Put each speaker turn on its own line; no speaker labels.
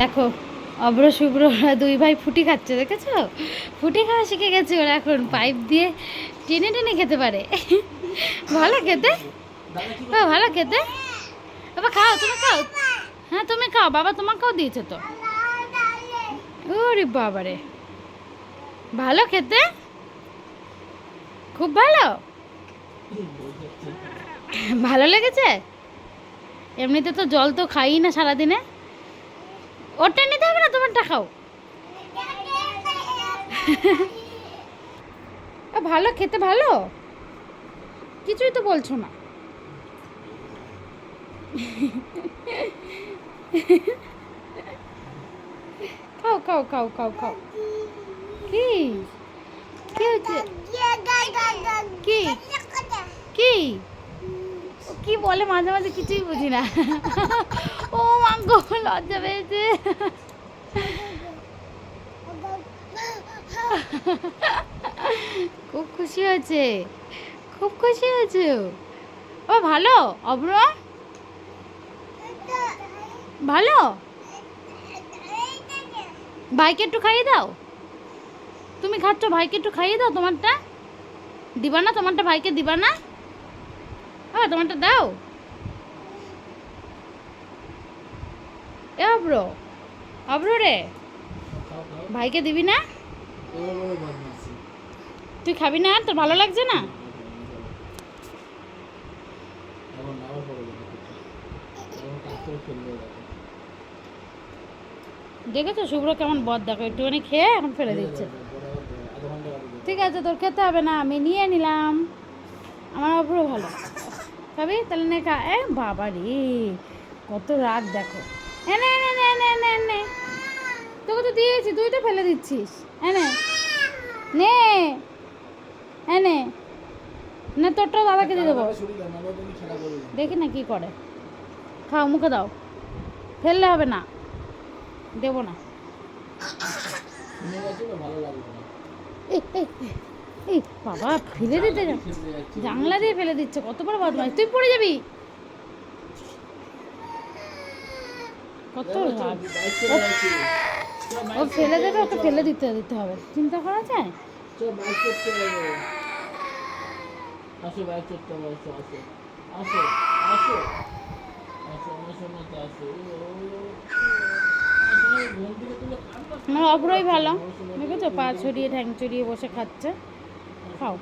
দেখো অব্র শুভ্র ওরা দুই ভাই ফুটি খাচ্ছে, দেখেছ? ফুটি খাওয়া শিখে গেছে ওরা এখন, পাইপ দিয়ে টেনে টেনে খেতে পারে। ভালো খেতে? ভালো খেতে? বাবা, খাও, তুমি খাও। হ্যাঁ তুমি খাও, বাবা তোমাকেও দিয়েছে তো। ওরে বাবারে। ভালো খেতে? খুব ভালো? ভালো লেগেছে? এমনিতে তো জল তো খাই না সারাদিনে। ওটা নিতে হবে না? তোমারটা খাও। ভালো? খেতে ভালো? কিছুই তো বলছো না। খাও খাও খাও খাও খাও। কি? কি হচ্ছে কি? কি? কি বলে মাঝে মাঝে কিছুই বুঝি না। ও মাঙ্গো লজ্জা পেয়েছে। খুব খুশি হয়েছে, খুব খুশি হয়েছে। ও। ভালো? অব্র ভালো? ভাইকে একটু খাইয়ে দাও। তুমি খাচ্ছ, ভাইকে একটু খাইয়ে দাও তোমারটা। দিবা না তোমারটা ভাইকে দিবা না ও তোমারটা দাও। এ অব্র অব্র রে। ভাইকে দিবি না? তুই খাবি না? তোর ভালো লাগছে না? দেখেছ? শুভ্র কেমন বদ দেখো। একটুখানি খেয়ে এখন ফেলে দিচ্ছে। ঠিক আছে, তোর খেতে হবে না। আমি নিয়ে নিলাম। আমার অব্র ভালো। খাবি? তাহলে নে খা এ বাবা রে কত রাগ দেখো। এনে এনে এনে এনে এনে এনে তোকে তো দিয়েছি তুই তো ফেলে দিচ্ছিস। এনে নে। এনে না। তোরটাও দাদাকে দিয়ে দেবো। দেখি না কি করে। খাও মুখে দাও। ফেললে হবে না। দেবো না। এই, এই, এই, বাবা ফেলে দিতে জানলা দিয়ে ফেলে দিচ্ছে কত বড় বদমাইশ তুই পড়ে যাবি কত ও ফেলে দেবে ওকে ফেলে দিতে দিতে হবে চিন্তা করা যায়
আসো বাইক আমার
অব্রই ভালো দেখেছ পা ছড়িয়ে ঠ্যাং চড়িয়ে বসে খাচ্ছে খাও